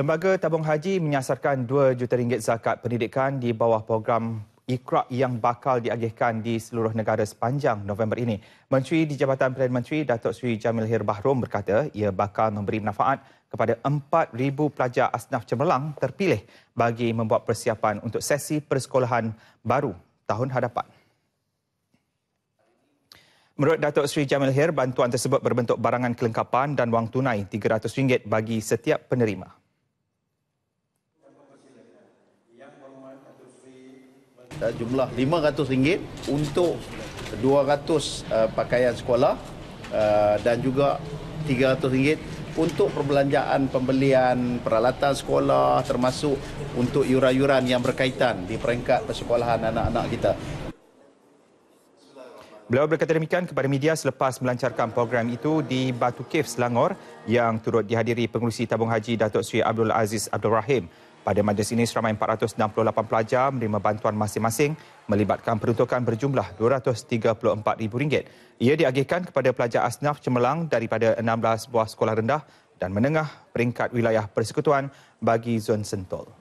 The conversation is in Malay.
Lembaga Tabung Haji menyasarkan 2 juta ringgit zakat pendidikan di bawah program Iqra yang bakal diagihkan di seluruh negara sepanjang November ini. Menteri di Jabatan Perdana Menteri Datuk Seri Jamil Hir Bahrom berkata ia bakal memberi manfaat kepada 4,000 pelajar asnaf cemerlang terpilih bagi membuat persiapan untuk sesi persekolahan baru tahun hadapan. Menurut Datuk Seri Jamil Hir, bantuan tersebut berbentuk barangan kelengkapan dan wang tunai RM300 bagi setiap penerima. uh, jumlah RM500 untuk 200 uh, pakaian sekolah uh, dan juga RM300 untuk perbelanjaan pembelian peralatan sekolah termasuk untuk yuran-yuran yang berkaitan di peringkat persekolahan anak-anak kita. Beliau berkata demikian kepada media selepas melancarkan program itu di Batu Cave Selangor yang turut dihadiri pengurusi tabung haji Datuk Seri Abdul Aziz Abdul Rahim. Pada majlis ini, seramai 468 pelajar menerima bantuan masing-masing melibatkan peruntukan berjumlah RM234,000. Ia diagihkan kepada pelajar asnaf cemerlang daripada 16 buah sekolah rendah dan menengah peringkat wilayah persekutuan bagi zon Sentul.